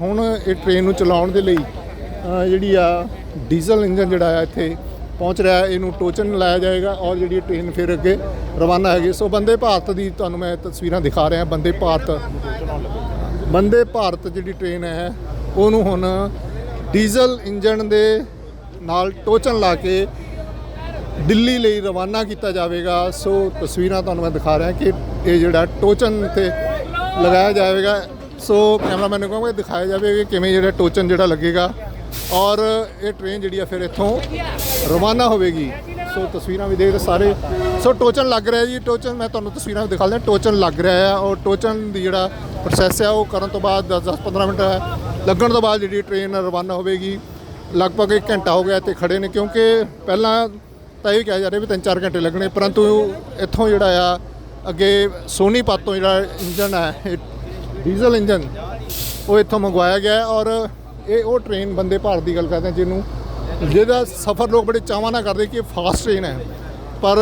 ਹੁਣ ਇਹ ਟ੍ਰੇਨ ਨੂੰ ਚਲਾਉਣ ਦੇ ਲਈ ਜਿਹੜੀ ਆ ਡੀਜ਼ਲ ਇੰਜਨ ਜਿਹੜਾ ਆ ਇੱਥੇ ਪਹੁੰਚ ਰਿਹਾ, ਇਹਨੂੰ ਟੋਚਨ ਲਾਇਆ ਜਾਏਗਾ ਔਰ ਜਿਹੜੀ ਟ੍ਰੇਨ ਫਿਰ ਅੱਗੇ ਰਵਾਨਾ ਹੈਗੀ। ਸੋ ਬੰਦੇ ਭਾਰਤ ਦੀ ਤੁਹਾਨੂੰ ਮੈਂ ਤਸਵੀਰਾਂ ਦਿਖਾ ਰਿਹਾ, ਬੰਦੇ ਭਾਰਤ ਬੰਦੇ ਭਾਰਤ ਜਿਹੜੀ ਟ੍ਰੇਨ ਹੈ, ਉਹਨੂੰ ਹੁਣ ਡੀਜ਼ਲ ਇੰਜਨ ਦੇ ਨਾਲ ਟੋਚਨ ਲਾ ਕੇ ਦਿੱਲੀ ਲਈ ਰਵਾਨਾ ਕੀਤਾ ਜਾਵੇਗਾ। ਸੋ ਤਸਵੀਰਾਂ ਤੁਹਾਨੂੰ ਮੈਂ ਦਿਖਾ ਰਿਹਾ ਕਿ ਇਹ ਜਿਹੜਾ ਟੋਚਨ ਤੇ ਲਗਾਇਆ ਜਾਵੇਗਾ। ਸੋ ਕੈਮਰਾਮੈਨ ਨੂੰ ਕਹਾਂਗਾ ਦਿਖਾਇਆ ਜਾਵੇ ਕਿ ਕਿਵੇਂ ਜਿਹੜਾ ਟੋਚਨ ਜਿਹੜਾ ਲੱਗੇਗਾ। ਔਰ ਇਹ ਟ੍ਰੇਨ ਜਿਹੜੀ ਆ ਫਿਰ ਇੱਥੋਂ ਰਵਾਨਾ ਹੋਵੇਗੀ। ਸੋ ਤਸਵੀਰਾਂ ਵੀ ਦੇਖ ਰਹੇ ਸਾਰੇ। ਸੋ ਟੋਚਨ ਲੱਗ ਰਿਹਾ ਜੀ। ਟੋਚਨ, ਮੈਂ ਤੁਹਾਨੂੰ ਤਸਵੀਰਾਂ ਵੀ ਦਿਖਾ ਦਿਆਂ। ਟੋਚਨ ਲੱਗ ਰਿਹਾ ਆ ਔਰ ਟੋਚਨ ਦੀ ਜਿਹੜਾ ਪ੍ਰੋਸੈਸ ਹੈ ਉਹ ਕਰਨ ਤੋਂ ਬਾਅਦ 10-15 ਮਿੰਟ ਲੱਗਣ ਤੋਂ ਬਾਅਦ ਜਿਹੜੀ ਟ੍ਰੇਨ ਰਵਾਨਾ ਹੋਵੇਗੀ। ਲਗਭਗ 1 ਘੰਟਾ ਹੋ ਗਿਆ ਇੱਥੇ ਖੜੇ ਨੇ ਕਿਉਂਕਿ ਪਹਿਲਾਂ ਤਾਂ ਇਹ ਕਿਹਾ ਜਾ ਰਿਹਾ ਵੀ 3-4 ਘੰਟੇ ਲੱਗਣੇ, ਪਰੰਤੂ ਇੱਥੋਂ ਜਿਹੜਾ ਆ ਅੱਗੇ ਸੋਨੀਪਤ ਤੋਂ ਜਿਹੜਾ ਇੰਜਨ ਹੈ ਇਹ ਡੀਜ਼ਲ ਇੰਜਨ ਉਹ ਇੱਥੋਂ ਮੰਗਵਾਇਆ ਗਿਆ ਔਰ ਇਹ ਉਹ ਟ੍ਰੇਨ ਬੰਦੇ ਭਾਰਤ ਦੀ ਗੱਲ ਕਰਦੇ ਜਿਹਨੂੰ ਜਿਹਦਾ ਸਫ਼ਰ ਲੋਕ ਬੜੇ ਚਾਵਾਂ ਨਾਲ ਕਰਦੇ ਕਿ ਫਾਸਟ ਟ੍ਰੇਨ ਹੈ। ਪਰ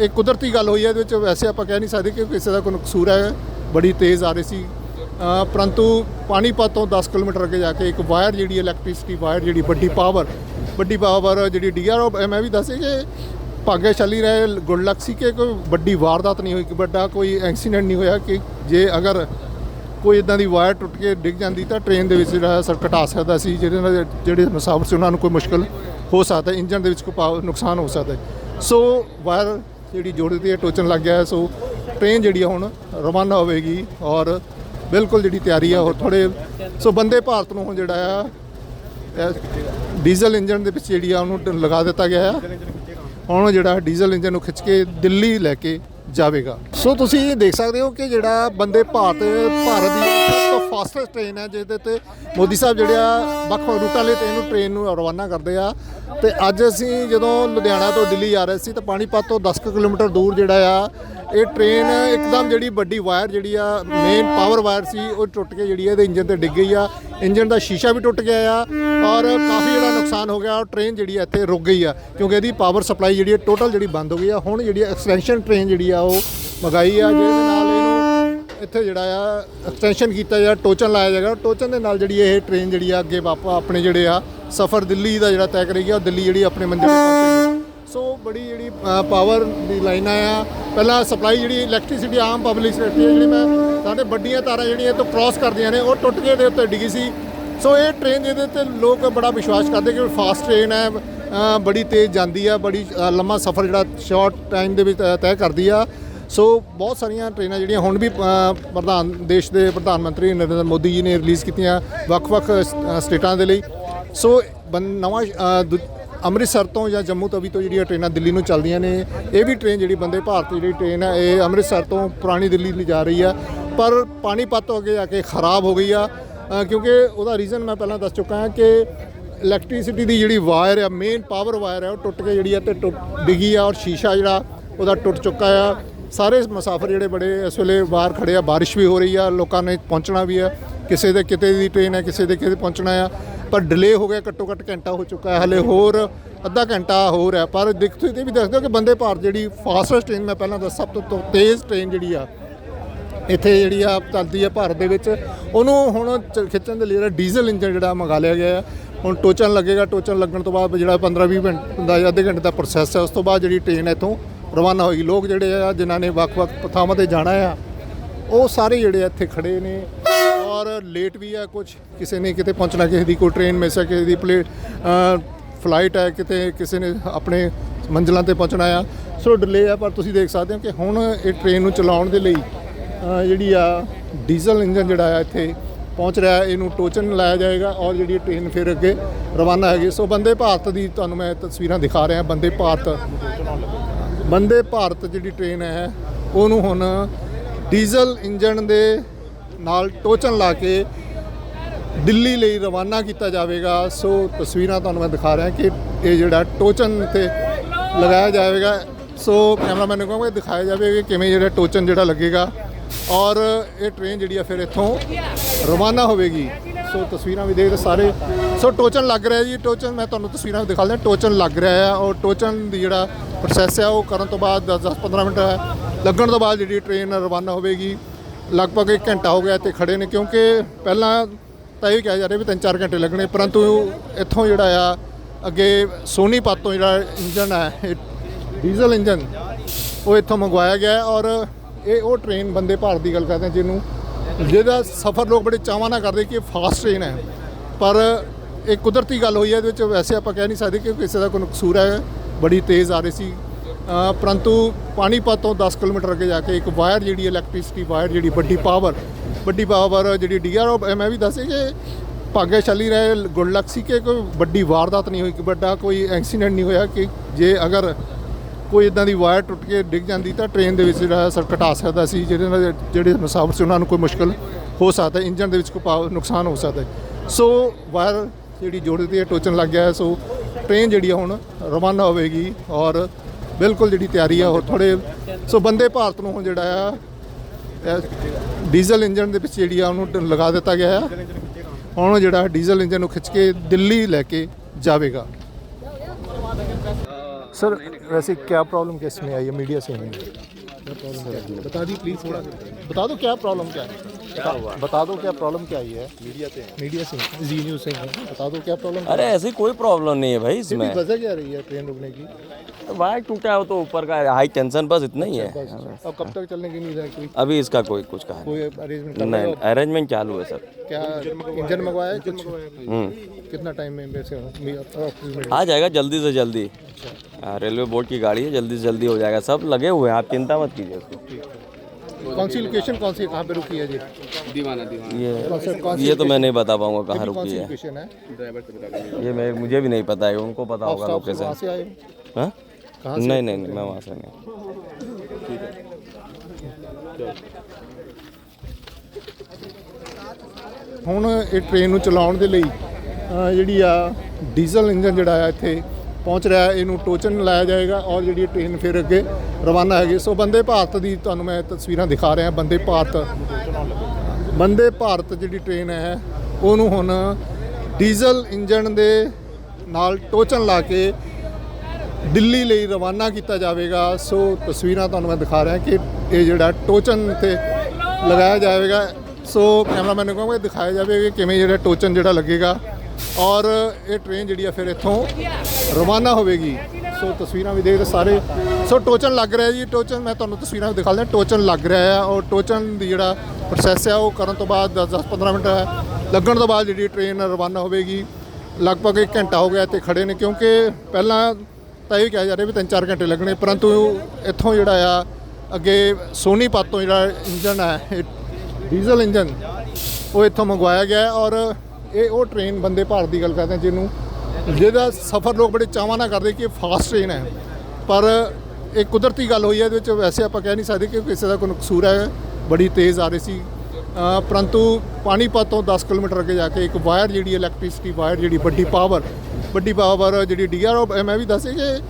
ਇਹ ਕੁਦਰਤੀ ਗੱਲ ਹੋਈ ਹੈ ਇਹਦੇ ਵਿੱਚ ਵੈਸੇ ਆਪਾਂ ਕਹਿ ਨਹੀਂ ਸਕਦੇ ਕਿ ਕਿਸੇ ਦਾ ਕੋਈ ਕਸੂਰ ਹੈ ਬੜੀ ਤੇਜ਼ ਆ ਰਹੀ ਸੀ। ਅ, ਪਰੰਤੂ ਪਾਣੀਪਤ ਤੋਂ 10 ਕਿਲੋਮੀਟਰ ਅੱਗੇ ਜਾ ਕੇ ਇੱਕ ਵਾਇਰ ਜਿਹੜੀ ਇਲੈਕਟ੍ਰਿਸਿਟੀ ਵਾਇਰ ਜਿਹੜੀ ਵੱਡੀ ਪਾਵਰ ਵੱਡੀ ਪਾਵਰ ਜਿਹੜੀ ਡੀਆਰਓ ਮੈਂ ਵੀ ਦੱਸੇ ਕਿ ਭਾਗਿਆਸ਼ਾਲੀ ਰਹੇ ਗੁੱਡ ਲੱਕ ਸੀ ਕਿ ਕੋਈ ਵੱਡੀ ਵਾਰਦਾਤ ਨਹੀਂ ਹੋਈ ਕਿ ਵੱਡਾ ਕੋਈ ਐਕਸੀਡੈਂਟ ਨਹੀਂ ਹੋਇਆ ਕਿ ਜੇ ਅਗਰ ਕੋਈ ਇਦਾਂ ਦੀ ਵਾਇਰ ਟੁੱਟ ਕੇ ਡਿੱਗ ਜਾਂਦੀ ਤਾਂ ਟ੍ਰੇਨ ਦੇ ਵਿੱਚ ਜਿਹੜਾ ਸਰਕਟ ਆ ਸਕਦਾ ਸੀ, ਜਿਹਦੇ ਨਾਲ ਜਿਹੜੇ ਮੁਸਾਫਰ ਸੀ, ਉਹਨਾਂ ਨੂੰ ਕੋਈ ਮੁਸ਼ਕਲ ਹੋ ਸਕਦਾ ਇੰਜਨ ਦੇ ਵਿੱਚ ਕੋਈ ਪਾਵਰ ਨੁਕਸਾਨ ਹੋ ਸਕਦਾ ਸੋ ਵਾਇਰ ਜਿਹੜੀ ਜੋੜ ਦਿੱਤੀ ਹੈ ਟੋਚਨ ਲੱਗ ਗਿਆ ਹੈ। ਸੋ ਟ੍ਰੇਨ ਜਿਹੜੀ ਆ ਹੁਣ ਰਵਾਨਾ ਹੋਵੇਗੀ ਔਰ ਬਿਲਕੁਲ ਜਿਹੜੀ ਤਿਆਰੀ ਆ ਉਹ ਥੋੜੇ ਸੋ ਬੰਦੇ ਭਾਰਤ ਨੂੰ ਹੁਣ ਜਿਹੜਾ ਆ ਡੀਜ਼ਲ ਇੰਜਨ ਦੇ ਵਿੱਚ ਜਿਹੜੀ ਆ, ਉਹਨੂੰ ਲਗਾ ਦਿੱਤਾ ਗਿਆ ਹੈ ਹੁਣ ਜਿਹੜਾ ਡੀਜ਼ਲ ਇੰਜਨ ਨੂੰ ਖਿੱਚ ਕੇ ਦਿੱਲੀ ਲੈ ਕੇ ਜਾਵੇਗਾ। ਸੋ ਤੁਸੀਂ ਦੇਖ ਸਕਦੇ ਹੋ ਕਿ ਜਿਹੜਾ ਬੰਦੇ ਭਾਰਤ ਭਾਰਤ ਦੀ ਸਭ ਤੋਂ ਫਾਸਟੈਸਟ ਟ੍ਰੇਨ ਹੈ, ਜਿਹਦੇ ਤੇ ਮੋਦੀ ਸਾਹਿਬ ਜਿਹੜੇ ਆ, ਵੱਖ-ਵੱਖ ਰੂਟਾਂ ਲਈ ਟ੍ਰੇਨ ਨੂੰ ਟ੍ਰੇਨ ਨੂੰ ਰਵਾਨਾ ਕਰਦੇ ਆ। ਤੇ ਅੱਜ ਅਸੀਂ ਜਦੋਂ ਲੁਧਿਆਣਾ ਤੋਂ ਦਿੱਲੀ ਆ ਰਹੇ ਸੀ, ਤਾਂ ਪਾਣੀਪਤ ਤੋਂ 10 ਕੁ ਕਿਲੋਮੀਟਰ ਦੂਰ ਜਿਹੜਾ ਆ ਇਹ ਟ੍ਰੇਨ ਇੱਕਦਮ ਜਿਹੜੀ ਵੱਡੀ ਵਾਇਰ ਜਿਹੜੀ ਆ ਮੇਨ ਪਾਵਰ ਵਾਇਰ ਸੀ, ਉਹ ਟੁੱਟ ਕੇ ਜਿਹੜੀ ਆ ਇਹਦੇ ਇੰਜਨ ਤੇ ਡਿੱਗ ਗਈ ਆ। ਇੰਜਨ ਦਾ ਸ਼ੀਸ਼ਾ ਵੀ ਟੁੱਟ ਗਿਆ ਆ ਔਰ ਕਾਫੀ ਜਿਹੜਾ ਨੁਕਸਾਨ ਹੋ ਗਿਆ ਔਰ ਟ੍ਰੇਨ ਜਿਹੜੀ ਆ ਇੱਥੇ ਰੁਕ ਗਈ ਆ। ਕਿਉਂਕਿ ਇਹਦੀ ਪਾਵਰ ਸਪਲਾਈ ਜਿਹੜੀ ਆ ਟੋਟਲ ਜਿਹੜੀ ਬੰਦ ਹੋ ਗਈ ਆ। ਹੁਣ ਜਿਹੜੀ ਐਕਸਟੈਂਸ਼ਨ ਟ੍ਰੇਨ ਜਿਹੜੀ ਆ, ਉਹ ਮਗਾਈ ਆ, ਜਿਹਦੇ ਨਾਲ ਇਹਨੂੰ ਇੱਥੇ ਜਿਹੜਾ ਆ ਐਕਸਟੈਂਸ਼ਨ ਕੀਤਾ ਜਾ, ਟੋਚਨ ਲਾਇਆ ਜਾਏਗਾ। ਟੋਚਨ ਦੇ ਨਾਲ ਜਿਹੜੀ ਇਹ ਟ੍ਰੇਨ ਜਿਹੜੀ ਆ, ਅੱਗੇ ਵਾਪਸ ਆਪਣੇ ਜਿਹੜੇ ਆ, ਸਫ਼ਰ ਦਿੱਲੀ ਦਾ ਜਿਹੜਾ ਤੈਅ ਕਰੇਗੀ, ਉਹ ਦਿੱਲੀ ਜਿਹੜੀ ਆਪਣੇ ਮੰਜ਼ਿਲ ਤੇ ਪਹੁੰਚੇਗੀ। ਸੋ ਬੜੀ ਜਿਹੜੀ ਪਾਵਰ ਦੀ ਲਾਈਨਾਂ ਆ। ਪਹਿਲਾਂ ਸਪਲਾਈ ਜਿਹੜੀ ਇਲੈਕਟ੍ਰਿਸਿਟੀ ਆਮ ਪਬਲਿਕ ਸੈਕਟਰ ਜਿਹੜੀ ਮੈਂ ਸਾਡੇ ਵੱਡੀਆਂ ਤਾਰਾਂ ਜਿਹੜੀਆਂ ਤੋਂ ਕ੍ਰਾਸ ਕਰਦੀਆਂ ਨੇ ਉਹ ਟੁੱਟ ਕੇ ਦੇ ਉੱਤੇ ਡਿੱਗੀ ਸੀ। ਸੋ ਇਹ ਟ੍ਰੇਨ ਜਿਹਦੇ ਤੇ ਲੋਕ ਬੜਾ ਵਿਸ਼ਵਾਸ ਕਰਦੇ ਕਿ ਫਾਸਟ ਟ੍ਰੇਨ ਹੈ ਬੜੀ ਤੇਜ਼ ਜਾਂਦੀ ਆ ਬੜੀ ਲੰਮਾ ਸਫ਼ਰ ਜਿਹੜਾ ਸ਼ਾਰਟ ਟਾਈਮ ਦੇ ਵਿੱਚ ਤੈਅ ਕਰਦੀ ਆ। ਸੋ ਬਹੁਤ ਸਾਰੀਆਂ ਟ੍ਰੇਨਾਂ ਜਿਹੜੀਆਂ ਹੁਣ ਵੀ ਪ੍ਰਧਾਨ ਦੇਸ਼ ਦੇ ਪ੍ਰਧਾਨ ਮੰਤਰੀ ਨਰਿੰਦਰ ਮੋਦੀ ਜੀ ਨੇ ਰਿਲੀਜ਼ ਕੀਤੀਆਂ ਵੱਖ-ਵੱਖ ਸ- ਸਟੇਟਾਂ ਦੇ ਲਈ। ਸੋ ਬਨ- ਨਵਾਂ ਅ, ਅੰਮ੍ਰਿਤਸਰ ਤੋਂ ਜਾਂ ਜੰਮੂ ਤਵੀ ਤੋਂ ਜਿਹੜੀਆਂ ਟ੍ਰੇਨਾਂ ਦਿੱਲੀ ਨੂੰ ਚੱਲਦੀਆਂ ਨੇ, ਇਹ ਵੀ ਟ੍ਰੇਨ ਜਿਹੜੀ ਬੰਦੇ ਭਾਰਤ ਜਿਹੜੀ ਟ੍ਰੇਨ ਹੈ, ਇਹ ਅੰਮ੍ਰਿਤਸਰ ਤੋਂ ਪੁਰਾਣੀ ਦਿੱਲੀ ਲਈ ਜਾ ਰਹੀ ਆ ਪਰ ਪਾਣੀਪਤ ਤੋਂ ਅੱਗੇ ਜਾ ਕੇ ਖਰਾਬ ਹੋ ਗਈ ਆ। ਕਿਉਂਕਿ ਉਹਦਾ ਰੀਜ਼ਨ ਮੈਂ ਪਹਿਲਾਂ ਦੱਸ ਚੁੱਕਾ ਹਾਂ ਕਿ ਇਲੈਕਟ੍ਰਿਸਿਟੀ ਦੀ ਜਿਹੜੀ ਵਾਇਰ ਆ ਮੇਨ ਪਾਵਰ ਵਾਇਰ ਆ, ਉਹ ਟੁੱਟ ਕੇ ਜਿਹੜੀ ਆ ਤੇ ਟੁੱਟ ਡਿੱਗੀ ਆ ਔਰ ਸ਼ੀਸ਼ਾ ਜਿਹੜਾ ਉਹਦਾ ਟੁੱਟ ਚੁੱਕਾ ਆ। ਸਾਰੇ ਮੁਸਾਫਰ ਜਿਹੜੇ ਬੜੇ ਇਸ ਵੇਲੇ ਬਾਹਰ ਖੜੇ ਆ, ਬਾਰਿਸ਼ ਵੀ ਹੋ ਰਹੀ ਆ, ਲੋਕਾਂ ਨੇ ਪਹੁੰਚਣਾ ਵੀ ਆ। ਕਿਸੇ ਦੇ ਕਿਤੇ ਦੀ ਟ੍ਰੇਨ ਹੈ, ਕਿਸੇ ਦੇ ਕਿਤੇ ਪਹੁੰਚਣਾ ਆ। ਪਰ ਡਿਲੇ ਹੋ ਗਿਆ, ਘੱਟੋ ਘੱਟ ਘੰਟਾ ਹੋ ਚੁੱਕਾ ਹੈ। ਹਲੇ ਹੋਰ ਅੱਧਾ ਘੰਟਾ ਹੋਰ ਹੈ, ਪਰ ਦੇਖ, ਤੁਸੀਂ ਇਹ ਵੀ ਦੱਸਦੇ ਹੋ ਕਿ ਬੰਦੇ ਭਾਰਤ ਜਿਹੜੀ ਫਾਸਟੈਸਟ ਟ੍ਰੇਨ ਮੈਂ ਪਹਿਲਾਂ ਦੱਸ ਸਭ ਤੋਂ ਤੇਜ਼ ਟ੍ਰੇਨ ਜਿਹੜੀ ਆ, ਇੱਥੇ ਜਿਹੜੀ ਆ ਚੱਲਦੀ ਹੈ ਭਾਰਤ ਦੇ ਵਿੱਚ, ਉਹਨੂੰ ਹੁਣ ਖਿੱਚਣ ਦੇ ਲਈ ਜਿਹੜਾ ਡੀਜ਼ਲ ਇੰਜਨ ਜਿਹੜਾ ਮੰਗਾ ਲਿਆ ਗਿਆ ਹੈ ਹੁਣ ਟੋਚਨ ਲੱਗੇਗਾ ਟੋਚਨ ਲੱਗਣ ਤੋਂ ਬਾਅਦ ਜਿਹੜਾ 15-20 ਮਿੰਟ ਦਾ ਜਾਂ ਅੱਧੇ ਘੰਟੇ ਦਾ ਪ੍ਰੋਸੈਸ ਹੈ, ਉਸ ਤੋਂ ਬਾਅਦ ਜਿਹੜੀ ਟ੍ਰੇਨ ਇੱਥੋਂ ਰਵਾਨਾ ਹੋਏਗੀ। ਲੋਕ ਜਿਹੜੇ ਆ, ਜਿਨ੍ਹਾਂ ਨੇ ਵੱਖ-ਵੱਖ ਥਾਵਾਂ ਤੇ ਜਾਣਾ ਆ, ਉਹ ਸਾਰੇ ਜਿਹੜੇ ਆ ਇੱਥੇ ਖੜੇ ਨੇ। ਔਰ ਲੇਟ ਵੀ ਆ ਕੁਝ ਕਿਸੇ ਨੇ ਕਿਤੇ ਪਹੁੰਚਣਾ ਕਿਸੇ ਦੀ ਕੋਈ ਟ੍ਰੇਨ ਮਿਸ ਹੈ ਕਿਸੇ ਦੀ ਪਲੇ ਫਲਾਈਟ ਹੈ ਕਿਤੇ ਕਿਸੇ ਨੇ ਆਪਣੇ ਮੰਜ਼ਿਲਾਂ ਤੇ ਪਹੁੰਚਣਾ ਆ। ਸੋ ਡਿਲੇ ਆ, ਪਰ ਤੁਸੀਂ ਦੇਖ ਸਕਦੇ ਹੋ ਕਿ ਹੁਣ ਇਹ ਟ੍ਰੇਨ ਨੂੰ ਚਲਾਉਣ ਦੇ ਲਈ ਜਿਹੜੀ ਆ ਡੀਜ਼ਲ ਇੰਜਨ ਜਿਹੜਾ ਆ ਇੱਥੇ ਪਹੁੰਚ ਰਿਹਾ ਇਹਨੂੰ ਟੋਚਨ ਲਾਇਆ ਜਾਏਗਾ ਔਰ ਜਿਹੜੀ ਟ੍ਰੇਨ ਫਿਰ ਅੱਗੇ ਰਵਾਨਾ ਹੈਗੀ ਸੋ ਬੰਦੇ ਭਾਰਤ ਦੀ ਤੁਹਾਨੂੰ ਮੈਂ ਤਸਵੀਰਾਂ ਦਿਖਾ ਰਿਹਾ, ਬੰਦੇ ਭਾਰਤ ਬੰਦੇ ਭਾਰਤ ਜਿਹੜੀ ਟ੍ਰੇਨ ਹੈ, ਉਹਨੂੰ ਹੁਣ ਡੀਜ਼ਲ ਇੰਜਨ ਦੇ ਨਾਲ ਟੋਚਨ ਲਾ ਕੇ ਦਿੱਲੀ ਲਈ ਰਵਾਨਾ ਕੀਤਾ ਜਾਵੇਗਾ। ਸੋ ਤਸਵੀਰਾਂ ਤੁਹਾਨੂੰ ਮੈਂ ਦਿਖਾ ਰਿਹਾ ਕਿ ਇਹ ਜਿਹੜਾ ਟੋਚਨ ਤੇ ਲਗਾਇਆ ਜਾਵੇਗਾ। ਸੋ ਕੈਮਰਾਮੈਨ ਨੂੰ ਕਹਾਂਗਾ ਦਿਖਾਇਆ ਜਾਵੇ ਕਿ ਕਿਵੇਂ ਜਿਹੜਾ ਟੋਚਨ ਜਿਹੜਾ ਲੱਗੇਗਾ। ਔਰ ਇਹ ਟ੍ਰੇਨ ਜਿਹੜੀ ਆ ਫਿਰ ਇੱਥੋਂ ਰਵਾਨਾ ਹੋਵੇਗੀ। ਸੋ ਤਸਵੀਰਾਂ ਵੀ ਦੇਖ ਰਹੇ ਸਾਰੇ। ਸੋ ਟੋਚਨ ਲੱਗ ਰਿਹਾ ਜੀ, ਟੋਚਨ ਮੈਂ ਤੁਹਾਨੂੰ ਤਸਵੀਰਾਂ ਦਿਖਾ ਦਿਆਂ ਟੋਚਨ ਲੱਗ ਰਿਹਾ ਆ ਔਰ ਟੋਚਨ ਦੀ ਜਿਹੜਾ ਪ੍ਰੋਸੈਸ ਹੈ ਉਹ ਕਰਨ ਤੋਂ ਬਾਅਦ 10-15 ਮਿੰਟ ਲੱਗਣ ਤੋਂ ਬਾਅਦ ਜਿਹੜੀ ਟ੍ਰੇਨ ਰਵਾਨਾ ਹੋਵੇਗੀ। ਲਗਭਗ 1 ਘੰਟਾ ਹੋ ਗਿਆ ਇੱਥੇ ਖੜੇ ਨੇ, ਕਿਉਂਕਿ ਪਹਿਲਾਂ ਤਾਂ ਇਹ ਕਿਹਾ ਜਾ ਰਿਹਾ ਵੀ 3-4 ਘੰਟੇ ਲੱਗਣੇ, ਪਰੰਤੂ ਇੱਥੋਂ ਜਿਹੜਾ ਆ, ਅੱਗੇ ਸੋਨੀਪਤ ਤੋਂ ਜਿਹੜਾ ਇੰਜਨ ਹੈ ਇਹ ਡੀਜ਼ਲ ਇੰਜਨ ਉਹ ਇੱਥੋਂ ਮੰਗਵਾਇਆ ਗਿਆ ਔਰ ਇਹ ਉਹ ਟ੍ਰੇਨ ਬੰਦੇ ਭਾਰਤ ਦੀ ਗੱਲ ਕਰਦੇ ਜਿਹਨੂੰ ਜਿਹਦਾ ਸਫ਼ਰ ਲੋਕ ਬੜੇ ਚਾਵਾਂ ਨਾਲ ਕਰਦੇ ਕਿ ਇਹ ਫਾਸਟ ਟ੍ਰੇਨ ਹੈ। ਪਰ ਇਹ ਕੁਦਰਤੀ ਗੱਲ ਹੋਈ ਹੈ, ਇਹਦੇ ਵਿੱਚ ਵੈਸੇ ਆਪਾਂ ਕਹਿ ਨਹੀਂ ਸਕਦੇ ਕਿ ਕਿਸੇ ਦਾ ਕੋਈ ਕਸੂਰ ਹੈ, ਬੜੀ ਤੇਜ਼ ਆ ਰਹੀ ਸੀ। ਪਰੰਤੂ ਪਾਣੀਪਤ ਤੋਂ 10 ਕਿਲੋਮੀਟਰ ਅੱਗੇ ਜਾ ਕੇ ਇੱਕ ਵਾਇਰ ਜਿਹੜੀ ਇਲੈਕਟ੍ਰਿਸਿਟੀ ਵਾਇਰ ਜਿਹੜੀ ਵੱਡੀ ਪਾਵਰ ਵੱਡੀ ਪਾਵਰ ਜਿਹੜੀ ਡੀਆਰ ਮੈਂ ਵੀ ਦੱਸੇ ਕਿ ਭਾਗਿਆਸ਼ਾਲੀ ਰਹੇ ਗੁੱਡ ਲੱਕ ਸੀ ਕਿ ਕੋਈ ਵੱਡੀ ਵਾਰਦਾਤ ਨਹੀਂ ਹੋਈ, ਕਿ ਵੱਡਾ ਕੋਈ ਐਕਸੀਡੈਂਟ ਨਹੀਂ ਹੋਇਆ ਕਿ ਜੇ ਅਗਰ ਕੋਈ ਇਦਾਂ ਦੀ ਵਾਇਰ ਟੁੱਟ ਕੇ ਡਿੱਗ ਜਾਂਦੀ ਤਾਂ ਟ੍ਰੇਨ ਦੇ ਵਿੱਚ ਜਿਹੜਾ ਸਰਕਟ ਆ ਸਕਦਾ ਸੀ, ਜਿਹਦੇ ਨਾਲ ਜਿਹੜੇ ਮੁਸਾਫਰ ਸੀ ਉਹਨਾਂ ਨੂੰ ਕੋਈ ਮੁਸ਼ਕਲ ਹੋ ਸਕਦਾ ਇੰਜਨ ਦੇ ਵਿੱਚ ਕੋਈ ਪਾਵਰ ਨੁਕਸਾਨ ਹੋ ਸਕਦਾ ਸੋ ਵਾਇਰ ਜਿਹੜੀ ਜੋੜ ਦਿੱਤੀ ਹੈ ਟੋਚਨ ਲੱਗ ਗਿਆ ਹੈ ਸੋ ਟ੍ਰੇਨ ਜਿਹੜੀ ਆ ਹੁਣ ਰਵਾਨਾ ਹੋਵੇਗੀ ਔਰ ਬਿਲਕੁਲ ਜਿਹੜੀ ਤਿਆਰੀ ਆ ਉਹ ਥੋੜੇ ਸੋ ਬੰਦੇ ਭਾਰਤ ਨੂੰ ਹੁਣ ਜਿਹੜਾ ਆ ਇਹ ਡੀਜ਼ਲ ਇੰਜਨ ਦੇ ਵਿੱਚ ਜਿਹੜੀ ਆ ਉਹਨੂੰ ਲਗਾ ਦਿੱਤਾ ਗਿਆ ਹੈ ਹੁਣ ਜਿਹੜਾ ਡੀਜ਼ਲ ਇੰਜਨ ਨੂੰ ਖਿੱਚ ਕੇ ਦਿੱਲੀ ਲੈ ਕੇ ਜਾਵੇਗਾ सर वैसे क्या प्रॉब्लम कैसे में आई है मीडिया से नहीं बता दी प्लीज थोड़ा बता दो क्या प्रॉब्लम क्या है बता, बता दो क्या प्रॉब्लम क्या आई है? मीडिया से मीडिया से जी न्यूज़ से बता दो क्या प्रॉब्लम अरे ऐसी कोई प्रॉब्लम नहीं है भाई इसमें। वजह क्या रही है ट्रेन रुकने की? वायर टूटा है तो ऊपर का हाई टेंशन बस इतना ही है। अब कब तक चलने की नींद है कोई? अभी इसका कोई कुछ कहा कोई अरेंजमेंट नहीं अरेंजमेंट चालू है सर। क्या इंजन मंगवाया है? कुछ? हम्म। कितना टाइम में वैसे आ जाएगा जल्दी से जल्दी। हाँ, रेलवे बोर्ड की गाड़ी है जल्दी से जल्दी हो जाएगा। सब लगे हुए हैं आप चिंता मत कीजिए उसको। कौन सी लोकेशन कौन सी कहाँ पे रुकी है जी कौन सा कौन ये सी ये तो मैं नहीं बता पाऊंगा कहाँ कौन रुकी सी है लोकेशन है ये मैं मुझे भी नहीं पता है उनको पता आप होगा स्टॉप से वहाँ लोकेशन से आए हो? हाँ कहाँ नहीं नहीं नहीं मैं वहाँ से नहीं ਹੁਣ ਇਹ ਟ੍ਰੇਨ ਨੂੰ ਚਲਾਉਣ ਦੇ ਲਈ ਅ, ਜਿਹੜੀ ਆ ਡੀਜ਼ਲ ਇੰਜਨ ਜਿਹੜਾ ਆ ਇੱਥੇ ਪਹੁੰਚ ਰਿਹਾ ਹੈ, ਇਹਨੂੰ ਟੋਚਨ ਲਾਇਆ ਜਾਏਗਾ ਔਰ ਜਿਹੜੀ ਇਹ ਟ੍ਰੇਨ ਫਿਰ ਅੱਗੇ ਰਵਾਨਾ ਹੈਗੀ ਸੋ ਬੰਦੇ ਭਾਰਤ ਦੀ ਤੁਹਾਨੂੰ ਮੈਂ ਤਸਵੀਰਾਂ ਦਿਖਾ ਰਿਹਾ ਬੰਦੇ ਭਾਰਤ ਬੰਦੇ ਭਾਰਤ ਜਿਹੜੀ ਟ੍ਰੇਨ ਹੈ ਉਹਨੂੰ ਹੁਣ ਡੀਜ਼ਲ ਇੰਜਨ ਦੇ ਨਾਲ ਟੋਚਨ ਲਾ ਕੇ ਦਿੱਲੀ ਲਈ ਰਵਾਨਾ ਕੀਤਾ ਜਾਵੇਗਾ। ਸੋ ਤਸਵੀਰਾਂ ਤੁਹਾਨੂੰ ਮੈਂ ਦਿਖਾ ਰਿਹਾ ਕਿ ਇਹ ਜਿਹੜਾ ਟੋਚਨ ਤੇ ਲਗਾਇਆ ਜਾਵੇਗਾ। ਸੋ ਕੈਮਰਾਮੈਨ ਨੂੰ ਕਹਾਂਗਾ ਦਿਖਾਇਆ ਜਾਵੇ ਕਿ ਕਿਵੇਂ ਜਿਹੜਾ ਟੋਚਨ ਜਿਹੜਾ ਲੱਗੇਗਾ। ਔਰ ਇਹ ਟ੍ਰੇਨ ਜਿਹੜੀ ਆ ਫਿਰ ਇੱਥੋਂ ਰਵਾਨਾ ਹੋਵੇਗੀ। ਸੋ ਤਸਵੀਰਾਂ ਵੀ ਦੇਖ ਰਹੇ ਸਾਰੇ। ਸੋ ਟੋਚਨ ਲੱਗ ਰਿਹਾ ਜੀ, ਟੋਚਨ ਮੈਂ ਤੁਹਾਨੂੰ ਤਸਵੀਰਾਂ ਵੀ ਦਿਖਾ ਦਿਆਂ। ਟੋਚਨ ਲੱਗ ਰਿਹਾ ਆ ਔਰ ਟੋਚਨ ਦੀ ਜਿਹੜਾ ਪ੍ਰੋਸੈਸ ਹੈ ਉਹ ਕਰਨ ਤੋਂ ਬਾਅਦ 10-15 ਮਿੰਟ ਲੱਗਣ ਤੋਂ ਬਾਅਦ ਜਿਹੜੀ ਟ੍ਰੇਨ ਰਵਾਨਾ ਹੋਵੇਗੀ। ਲਗਭਗ 1 ਘੰਟਾ ਹੋ ਗਿਆ ਇੱਥੇ ਖੜੇ ਨੇ, ਕਿਉਂਕਿ ਪਹਿਲਾਂ ਤਾਂ ਇਹ ਕਿਹਾ ਜਾ ਰਿਹਾ ਵੀ 3-4 ਘੰਟੇ ਲੱਗਣੇ, ਪਰੰਤੂ ਇੱਥੋਂ ਜਿਹੜਾ ਆ, ਅੱਗੇ ਸੋਨੀਪਤ ਤੋਂ ਜਿਹੜਾ ਇੰਜਨ ਹੈ ਇਹ ਡੀਜ਼ਲ ਇੰਜਨ ਉਹ ਇੱਥੋਂ ਮੰਗਵਾਇਆ ਗਿਆ ਔਰ ਇਹ ਉਹ ਟ੍ਰੇਨ ਬੰਦੇ ਭਾਰਤ ਦੀ ਗੱਲ ਕਰਦੇ ਹਾਂ ਜਿਹਨੂੰ ਜਿਹਦਾ ਸਫ਼ਰ ਲੋਕ ਬੜੇ ਚਾਵਾਂ ਨਾਲ ਕਰਦੇ ਕਿ ਇਹ ਫਾਸਟ ਟ੍ਰੇਨ ਹੈ। ਪਰ ਇਹ ਕੁਦਰਤੀ ਗੱਲ ਹੋਈ ਹੈ ਇਹਦੇ ਵਿੱਚ ਵੈਸੇ ਆਪਾਂ ਕਹਿ ਨਹੀਂ ਸਕਦੇ ਕਿ ਕਿਸੇ ਦਾ ਕੋਈ ਕਸੂਰ ਹੈ। ਬੜੀ ਤੇਜ਼ ਆ ਰਹੀ ਸੀ। ਅ, ਪਰੰਤੂ ਪਾਣੀਪਤ ਤੋਂ 10 ਕਿਲੋਮੀਟਰ ਅੱਗੇ ਜਾ ਕੇ ਇੱਕ ਵਾਇਰ ਜਿਹੜੀ ਇਲੈਕਟ੍ਰਿਸਿਟੀ ਵਾਇਰ ਜਿਹੜੀ ਵੱਡੀ ਪਾਵਰ ਵੱਡੀ ਪਾਵਰ ਜਿਹੜੀ ਡੀਆਰ ਮੈਂ ਵੀ ਦੱਸੇ ਕਿ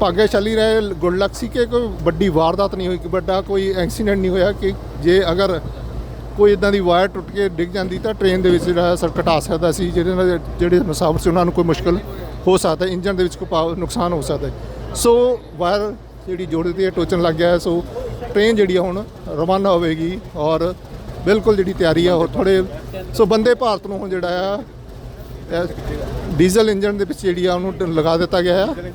ਭਾਗਿਆਸ਼ਾਲੀ ਰਹੇ ਗੁੱਡ ਲੱਕ ਸੀ ਕਿ ਕੋਈ ਵੱਡੀ ਵਾਰਦਾਤ ਨਹੀਂ ਹੋਈ ਕਿ ਵੱਡਾ ਕੋਈ ਐਕਸੀਡੈਂਟ ਨਹੀਂ ਹੋਇਆ ਕਿ ਜੇ ਅਗਰ ਕੋਈ ਇਦਾਂ ਦੀ ਵਾਇਰ ਟੁੱਟ ਕੇ ਡਿੱਗ ਜਾਂਦੀ ਤਾਂ ਟ੍ਰੇਨ ਦੇ ਵਿੱਚ ਜਿਹੜਾ ਸਰਕਟ ਆ ਸਕਦਾ ਸੀ, ਜਿਹਦੇ ਨਾਲ ਜਿਹੜੇ ਮੁਸਾਫਰ ਸੀ, ਉਹਨਾਂ ਨੂੰ ਕੋਈ ਮੁਸ਼ਕਲ ਹੋ ਸਕਦਾ ਇੰਜਨ ਦੇ ਵਿੱਚ ਕੋਈ ਪਾਵਰ ਨੁਕਸਾਨ ਹੋ ਸਕਦਾ ਸੋ ਵਾਇਰ ਜਿਹੜੀ ਜੋੜ ਦਿੱਤੀ ਹੈ ਟੋਚਨ ਲੱਗ ਗਿਆ ਸੋ ਟ੍ਰੇਨ ਜਿਹੜੀ ਆ ਹੁਣ ਰਵਾਨਾ ਹੋਵੇਗੀ ਔਰ ਬਿਲਕੁਲ ਜਿਹੜੀ ਤਿਆਰੀ ਆ, ਉਹ ਥੋੜੇ ਸੋ ਬੰਦੇ ਭਾਰਤ ਨੂੰ ਹੁਣ ਜਿਹੜਾ ਆ ਡੀਜ਼ਲ ਇੰਜਨ ਦੇ ਵਿੱਚ ਜਿਹੜੀ ਆ, ਉਹਨੂੰ ਲਗਾ ਦਿੱਤਾ ਗਿਆ ਹੈ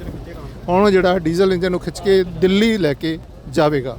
ਹੁਣ ਜਿਹੜਾ ਡੀਜ਼ਲ ਇੰਜਨ ਨੂੰ ਖਿੱਚ ਕੇ ਦਿੱਲੀ ਲੈ ਕੇ ਜਾਵੇਗਾ।